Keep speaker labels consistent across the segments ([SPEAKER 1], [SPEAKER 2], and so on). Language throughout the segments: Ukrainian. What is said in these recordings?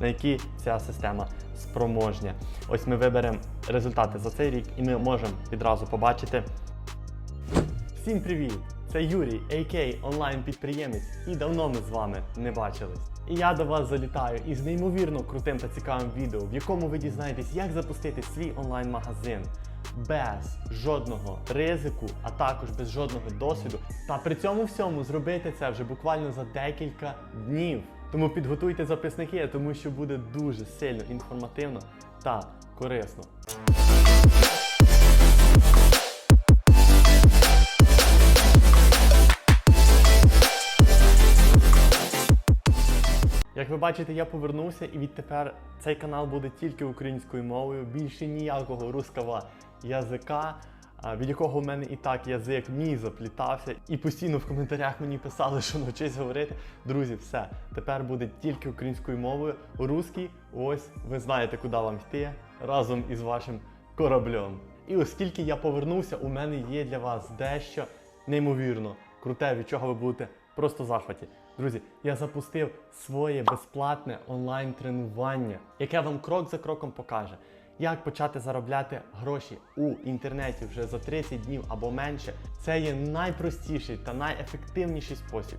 [SPEAKER 1] на які ця система спроможня. Ось ми виберемо результати за цей рік, і ми можемо відразу побачити. Всім привіт! Це Юрій, AK онлайн-підприємець, і давно ми з вами не бачились. І я до вас залітаю із неймовірно крутим та цікавим відео, в якому ви дізнаєтесь, як запустити свій онлайн-магазин без жодного ризику, а також без жодного досвіду. Та при цьому всьому зробити це вже буквально за декілька днів. Тому підготуйте записники, тому що буде дуже сильно інформативно та корисно. Як ви бачите, я повернувся і відтепер цей канал буде тільки українською мовою, більше ніякого руского язика, від якого в мене і так язик мій заплітався, і постійно в коментарях мені писали, що навчись говорити. Друзі, все, тепер буде тільки українською мовою. Русський, ось ви знаєте, куди вам йти разом із вашим кораблем. І оскільки я повернувся, у мене є для вас дещо неймовірно круте, від чого ви будете просто в захваті. Друзі, я запустив своє безплатне онлайн-тренування, яке вам крок за кроком покаже, як почати заробляти гроші у інтернеті вже за 30 днів або менше. Це є найпростіший та найефективніший спосіб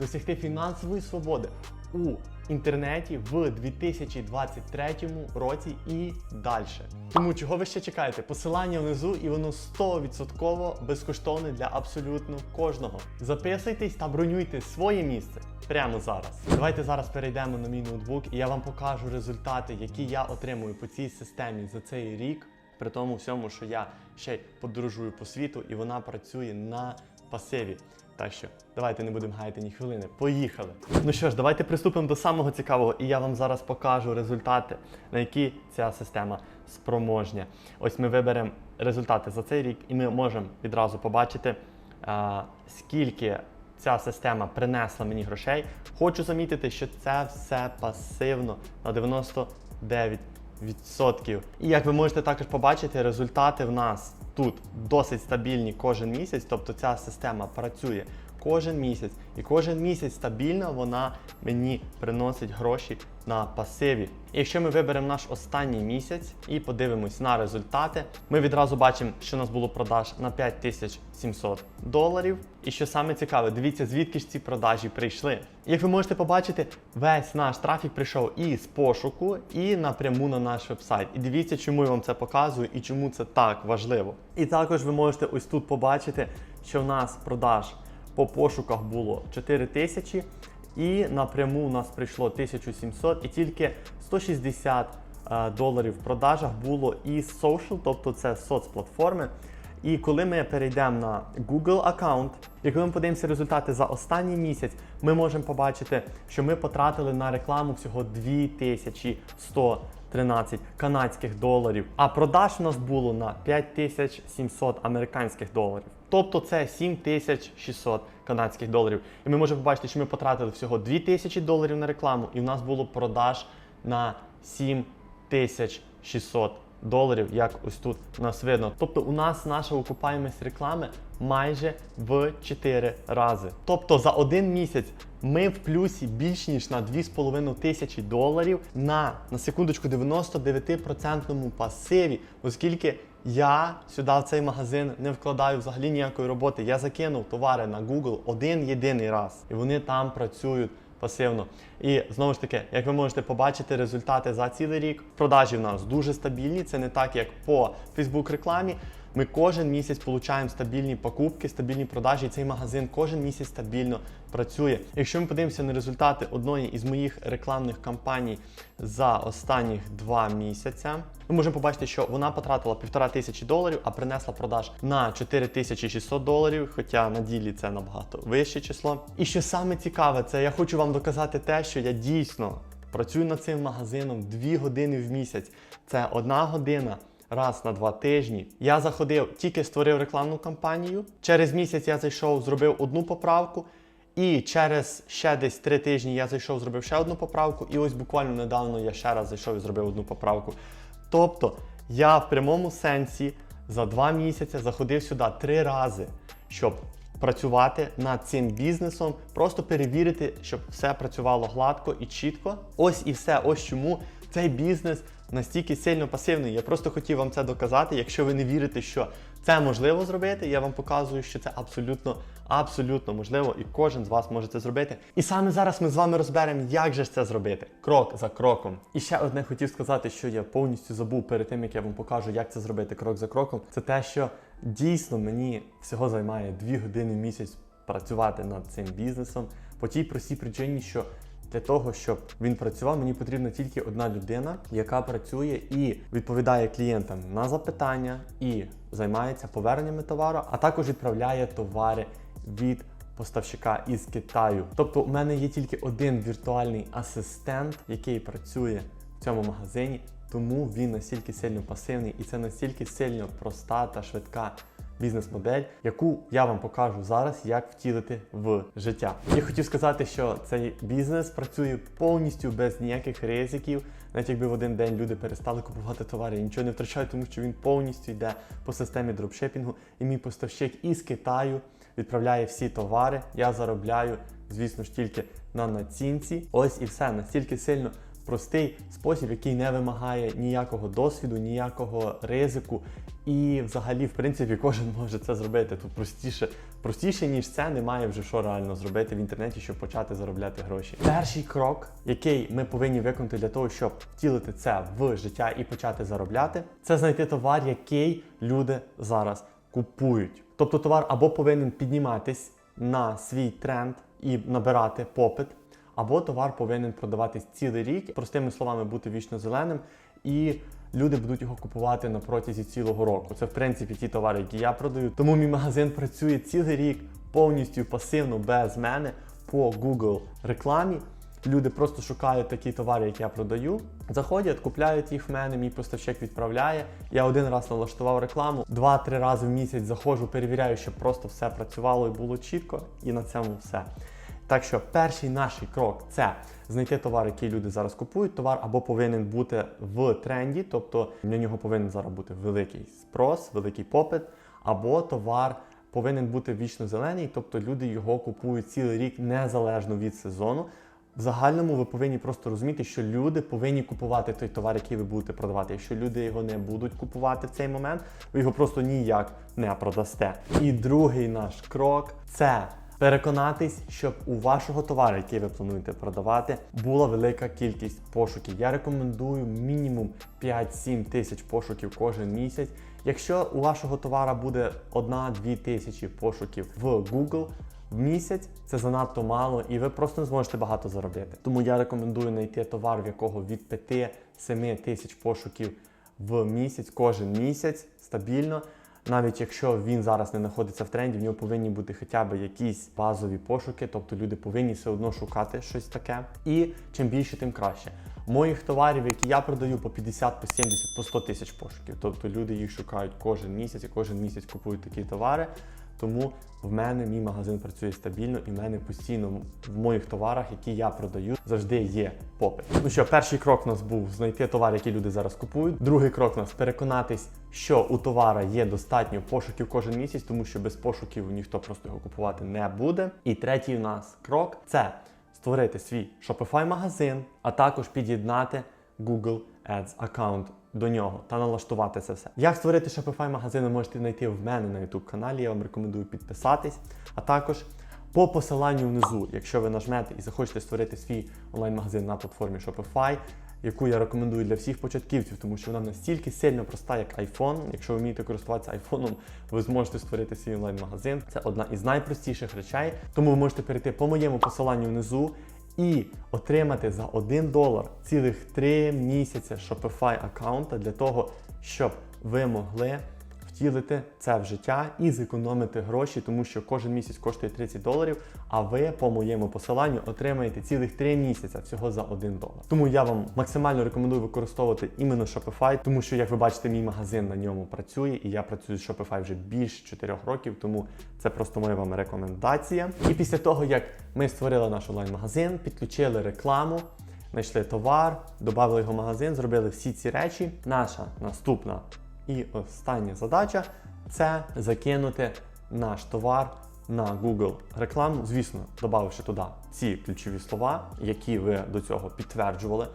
[SPEAKER 1] досягти фінансової свободи у інтернеті в 2023 році і далі. Тому чого ви ще чекаєте? Посилання внизу і воно 100% безкоштовне для абсолютно кожного. Записуйтесь та бронюйте своє місце прямо зараз. Давайте зараз перейдемо на мій ноутбук і я вам покажу результати, які я отримую по цій системі за цей рік. При тому всьому, що я ще подорожую по світу і вона працює на пасиві. Так що давайте не будемо гаяти ні хвилини. Поїхали. Ну що ж, давайте приступимо до самого цікавого, і я вам зараз покажу результати, на які ця система спроможня. Ось ми виберемо результати за цей рік, і ми можемо відразу побачити, а, скільки ця система принесла мені грошей. Хочу замітити, що це все пасивно на 99%. Відсотків. І як ви можете також побачити, результати в нас тут досить стабільні кожен місяць, тобто ця система працює кожен місяць, і кожен місяць стабільно вона мені приносить гроші на пасиві. І якщо ми виберемо наш останній місяць і подивимось на результати, ми відразу бачимо, що у нас було продаж на 5700 доларів. І що саме цікаве, дивіться, звідки ж ці продажі прийшли. Як ви можете побачити, весь наш трафік прийшов і з пошуку, і напряму на наш вебсайт. І дивіться, чому я вам це показую і чому це так важливо. І також ви можете ось тут побачити, що в нас продаж по пошуках було 4000 і напряму у нас прийшло 1700 і тільки 160 е, доларів в продажах було із social, тобто це соцплатформи. І коли ми перейдемо на Google аккаунт, і коли ми подивимося результати за останній місяць, ми можемо побачити, що ми потратили на рекламу всього 2113 канадських доларів, а продаж у нас було на 5700 американських доларів. Тобто це 7600 канадських доларів. І ми можемо побачити, що ми потратили всього 2000 доларів на рекламу, і в нас було продаж на 7600 доларів, як ось тут нас видно. Тобто у нас наша окупаємість реклами майже в 4 рази. Тобто за один місяць ми в плюсі більш ніж на 2,5 тисячі доларів на, на секундочку 99% пасиві, оскільки я сюди в цей магазин не вкладаю взагалі ніякої роботи. Я закинув товари на Google один єдиний раз, і вони там працюють пасивно. І знову ж таки, як ви можете побачити, результати за цілий рік продажі в нас дуже стабільні. Це не так, як по Facebook рекламі. Ми кожен місяць получаємо стабільні покупки, стабільні продажі. І цей магазин кожен місяць стабільно працює. Якщо ми подивимося на результати одної із моїх рекламних кампаній за останніх два місяця, ми можемо побачити, що вона потратила півтора тисячі доларів, а принесла продаж на 4600 доларів, хоча на ділі це набагато вище число. І що саме цікаве, це я хочу вам доказати те, що я дійсно працюю над цим магазином 2 години в місяць. Це одна година раз на два тижні. Я заходив, тільки створив рекламну кампанію. Через місяць я зайшов, зробив одну поправку. І через ще десь три тижні я зайшов, зробив ще одну поправку. І ось буквально недавно я ще раз зайшов і зробив одну поправку. Тобто я в прямому сенсі за два місяці заходив сюди три рази, щоб працювати над цим бізнесом, просто перевірити, щоб все працювало гладко і чітко. Ось і все. Ось чому цей бізнес настільки сильно пасивний. Я просто хотів вам це доказати. Якщо ви не вірите, що це можливо зробити, я вам показую, що це абсолютно, абсолютно можливо, і кожен з вас може це зробити. І саме зараз ми з вами розберемо, як же це зробити, крок за кроком. І ще одне хотів сказати, що я повністю забув перед тим, як я вам покажу, як це зробити крок за кроком. Це те, що дійсно мені всього займає 2 години в місяць працювати над цим бізнесом по тій простій причині, що для того, щоб він працював, мені потрібна тільки одна людина, яка працює і відповідає клієнтам на запитання і займається поверненнями товару, а також відправляє товари від поставщика із Китаю. Тобто, у мене є тільки один віртуальний асистент, який працює в цьому магазині, тому він настільки сильно пасивний і це настільки сильно проста та швидка бізнес-модель, яку я вам покажу зараз, як втілити в життя. Я хотів сказати, що цей бізнес працює повністю без ніяких ризиків. Навіть якби в один день люди перестали купувати товари, я нічого не втрачаю, тому що він повністю йде по системі дропшипінгу. І мій поставщик із Китаю відправляє всі товари. Я заробляю, звісно ж, тільки на націнці. Ось і все настільки сильно простий спосіб, який не вимагає ніякого досвіду, ніякого ризику. І взагалі, в принципі, кожен може це зробити. Тут простіше, простіше, ніж це, немає вже що реально зробити в інтернеті, щоб почати заробляти гроші. Перший крок, який ми повинні виконати для того, щоб втілити це в життя і почати заробляти, це знайти товар, який люди зараз купують. Тобто товар або повинен підніматись на свій тренд і набирати попит, або товар повинен продаватись цілий рік, простими словами, бути вічно зеленим, і люди будуть його купувати на протязі цілого року. Це в принципі ті товари, які я продаю. Тому мій магазин працює цілий рік повністю пасивно без мене по Google рекламі. Люди просто шукають такі товари, які я продаю, заходять, купляють їх в мене, мій поставщик відправляє. Я один раз налаштував рекламу, два-три рази в місяць заходжу, перевіряю, щоб просто все працювало і було чітко, і на цьому все. Так що перший наш крок це знайти товар, який люди зараз купують. Товар або повинен бути в тренді, тобто на нього повинен зараз бути великий спрос, великий попит, або товар повинен бути вічно зелений, тобто люди його купують цілий рік незалежно від сезону. В загальному ви повинні просто розуміти, що люди повинні купувати той товар, який ви будете продавати. Якщо люди його не будуть купувати в цей момент, ви його просто ніяк не продасте. І другий наш крок це переконатись, щоб у вашого товару, який ви плануєте продавати, була велика кількість пошуків. Я рекомендую мінімум 5-7 тисяч пошуків кожен місяць. Якщо у вашого товара буде 1-2 тисячі пошуків в Google, в місяць це занадто мало, і ви просто не зможете багато заробити. Тому я рекомендую знайти товар, в якого від 5-7 тисяч пошуків в місяць, кожен місяць стабільно. Навіть якщо він зараз не знаходиться в тренді, в нього повинні бути хоча б якісь базові пошуки, тобто люди повинні все одно шукати щось таке. І чим більше, тим краще. Моїх товарів, які я продаю по 50, по 70, по 100 тисяч пошуків. Тобто люди їх шукають кожен місяць і кожен місяць купують такі товари. Тому в мене мій магазин працює стабільно і в мене постійно в моїх товарах, які я продаю, завжди є попит. Ну що, перший крок у нас був знайти товар, який люди зараз купують. Другий крок у нас переконатись, що у товара є достатньо пошуків кожен місяць, тому що без пошуків ніхто просто його купувати не буде. І третій у нас крок це створити свій Shopify магазин, а також під'єднати Google Ads аккаунт до нього та налаштувати це все. Як створити Shopify магазин, ви можете знайти в мене на YouTube каналі. Я вам рекомендую підписатись. А також по посиланню внизу, якщо ви нажмете і захочете створити свій онлайн-магазин на платформі Shopify, яку я рекомендую для всіх початківців, тому що вона настільки сильно проста, як iPhone. Якщо ви вмієте користуватися айфоном, ви зможете створити свій онлайн-магазин. Це одна із найпростіших речей. Тому ви можете перейти по моєму посиланню внизу і отримати за 1 долар цілих 3 місяці Shopify аккаунта для того, щоб ви могли втілити це в життя і зекономити гроші, тому що кожен місяць коштує 30 доларів, а ви по моєму посиланню отримаєте цілих 3 місяці всього за 1 долар. Тому я вам максимально рекомендую використовувати іменно Shopify, тому що, як ви бачите, мій магазин на ньому працює, і я працюю з Shopify вже більше 4 років, тому це просто моя вам рекомендація. І після того, як ми створили наш онлайн-магазин, підключили рекламу. Знайшли товар, додали його в магазин, зробили всі ці речі. Наша наступна і остання задача це закинути наш товар на Google рекламу, звісно, додавши туди ці ключові слова, які ви до цього підтверджували.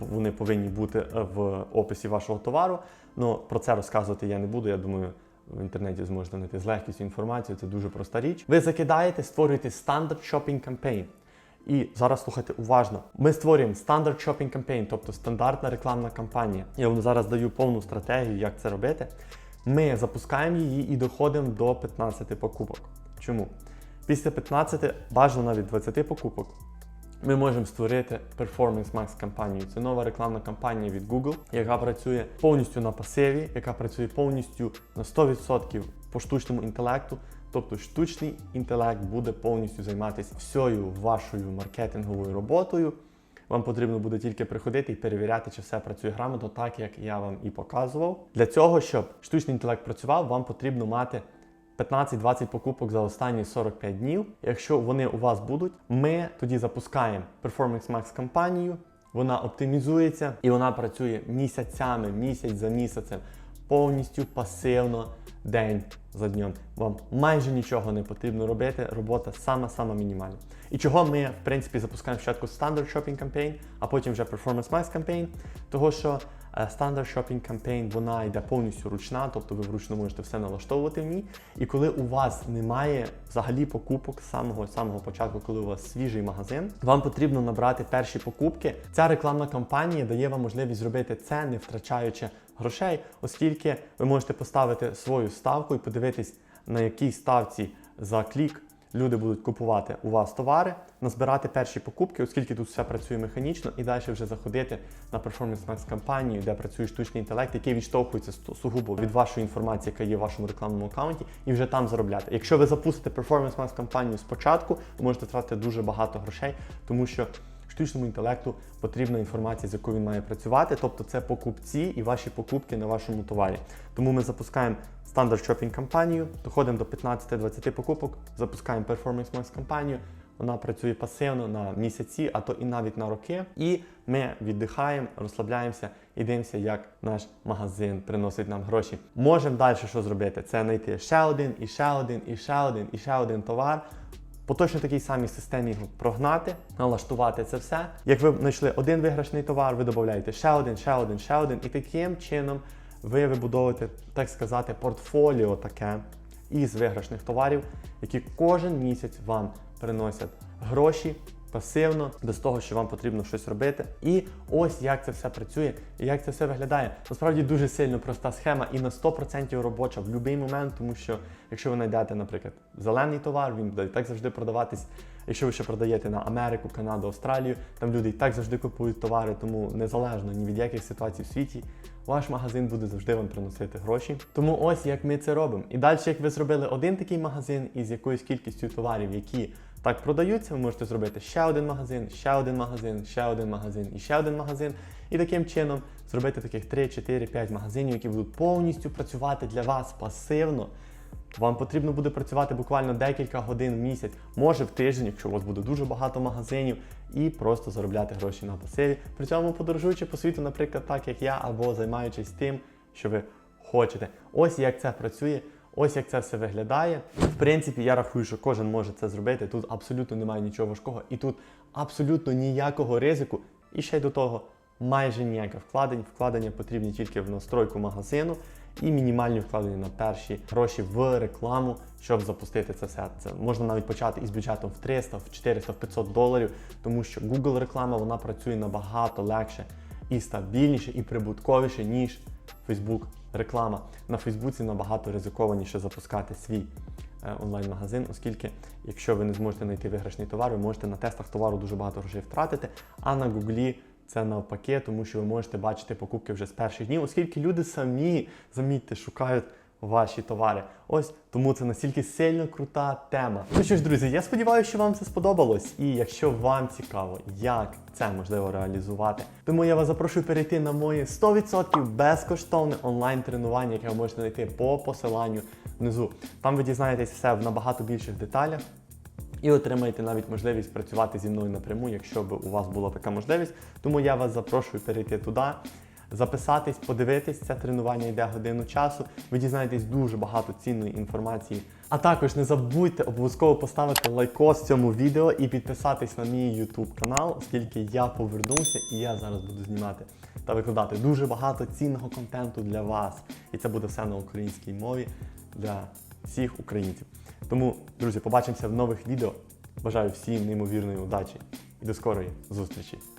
[SPEAKER 1] Вони повинні бути в описі вашого товару. Ну про це розказувати я не буду. Я думаю, в інтернеті зможете знайти з легкістю інформацію. Це дуже проста річ. Ви закидаєте, створюєте Standard Shopping Campaign. І зараз слухайте уважно. Ми створюємо стандарт Shopping Campaign, тобто стандартна рекламна кампанія. Я вам зараз даю повну стратегію, як це робити. Ми запускаємо її і доходимо до 15 покупок. Чому? Після 15, бажано навіть 20 покупок, ми можемо створити Performance Max кампанію. Це нова рекламна кампанія від Google, яка працює повністю на пасиві, яка працює повністю на 100% по штучному інтелекту. Тобто штучний інтелект буде повністю займатися всією вашою маркетинговою роботою. Вам потрібно буде тільки приходити і перевіряти, чи все працює грамотно, так як я вам і показував. Для цього, щоб штучний інтелект працював, вам потрібно мати 15-20 покупок за останні 45 днів. Якщо вони у вас будуть, ми тоді запускаємо Performance Max кампанію. Вона оптимізується і вона працює місяцями, місяць за місяцем, повністю пасивно, день за днем. Вам майже нічого не потрібно робити. Робота сама-сама мінімальна. І чого ми, в принципі, запускаємо спочатку Standard Shopping Campaign, а потім вже Performance Max Campaign, того що е, Standard Shopping Campaign вона йде повністю ручна, тобто ви вручну можете все налаштовувати в ній. І коли у вас немає взагалі покупок з самого самого початку, коли у вас свіжий магазин, вам потрібно набрати перші покупки. Ця рекламна кампанія дає вам можливість зробити це, не втрачаючи грошей, оскільки ви можете поставити свою ставку і подивитись, на якій ставці за клік люди будуть купувати у вас товари, назбирати перші покупки, оскільки тут все працює механічно, і далі вже заходити на Performance Max кампанію, де працює штучний інтелект, який відштовхується су- сугубо від вашої інформації, яка є в вашому рекламному аккаунті, і вже там заробляти. Якщо ви запустите Performance Max кампанію спочатку, ви можете втратити дуже багато грошей, тому що штучному інтелекту потрібна інформація, з якою він має працювати, тобто це покупці і ваші покупки на вашому товарі. Тому ми запускаємо Standard Shopping кампанію, доходимо до 15-20 покупок, запускаємо Performance Max кампанію. Вона працює пасивно на місяці, а то і навіть на роки. І ми віддихаємо, розслабляємося і дивимося, як наш магазин приносить нам гроші. Можемо далі що зробити? Це знайти ще один, і ще один, і ще один, і ще один товар. По точно такій самій системі його прогнати, налаштувати це все. Як ви знайшли один виграшний товар, ви додаєте ще один, ще один, ще один, і таким чином ви вибудовуєте, так сказати, портфоліо таке із виграшних товарів, які кожен місяць вам приносять гроші пасивно, без того, що вам потрібно щось робити. І ось як це все працює, і як це все виглядає. Насправді дуже сильно проста схема і на 100% робоча в будь-який момент, тому що якщо ви знайдете, наприклад, зелений товар, він буде так завжди продаватись. Якщо ви ще продаєте на Америку, Канаду, Австралію, там люди і так завжди купують товари, тому незалежно ні від яких ситуацій в світі, ваш магазин буде завжди вам приносити гроші. Тому ось як ми це робимо. І далі, як ви зробили один такий магазин із якоюсь кількістю товарів, які так продаються, ви можете зробити ще один магазин, ще один магазин, ще один магазин і ще один магазин. І таким чином зробити таких 3, 4, 5 магазинів, які будуть повністю працювати для вас пасивно. Вам потрібно буде працювати буквально декілька годин в місяць, може в тиждень, якщо у вас буде дуже багато магазинів, і просто заробляти гроші на пасиві. При цьому подорожуючи по світу, наприклад, так як я, або займаючись тим, що ви хочете. Ось як це працює. Ось як це все виглядає. В принципі, я рахую, що кожен може це зробити. Тут абсолютно немає нічого важкого, і тут абсолютно ніякого ризику. І ще й до того майже ніяких вкладень. Вкладення потрібні тільки в настройку магазину і мінімальні вкладення на перші гроші в рекламу, щоб запустити це все. Це можна навіть почати із бюджетом в 300, в 400, в 500 доларів, тому що Google реклама вона працює набагато легше і стабільніше, і прибутковіше, ніж Facebook реклама. На Фейсбуці набагато ризикованіше запускати свій е, онлайн-магазин, оскільки, якщо ви не зможете знайти виграшний товар, ви можете на тестах товару дуже багато грошей втратити, а на Гуглі це навпаки, тому що ви можете бачити покупки вже з перших днів, оскільки люди самі, замітьте, шукають ваші товари. Ось тому це настільки сильно крута тема. Ну що ж, друзі, я сподіваюся, що вам це сподобалось. І якщо вам цікаво, як це можливо реалізувати, тому я вас запрошую перейти на моє 100% безкоштовне онлайн-тренування, яке ви можете знайти по посиланню внизу. Там ви дізнаєтесь все в набагато більших деталях. І отримаєте навіть можливість працювати зі мною напряму, якщо б у вас була така можливість. Тому я вас запрошую перейти туди. Записатись, подивитись. Це тренування йде годину часу. Ви дізнаєтесь дуже багато цінної інформації. А також не забудьте обов'язково поставити лайкос цьому відео і підписатись на мій YouTube канал, оскільки я повернувся і я зараз буду знімати та викладати дуже багато цінного контенту для вас. І це буде все на українській мові для всіх українців. Тому, друзі, побачимося в нових відео. Бажаю всім неймовірної удачі і до скорої зустрічі!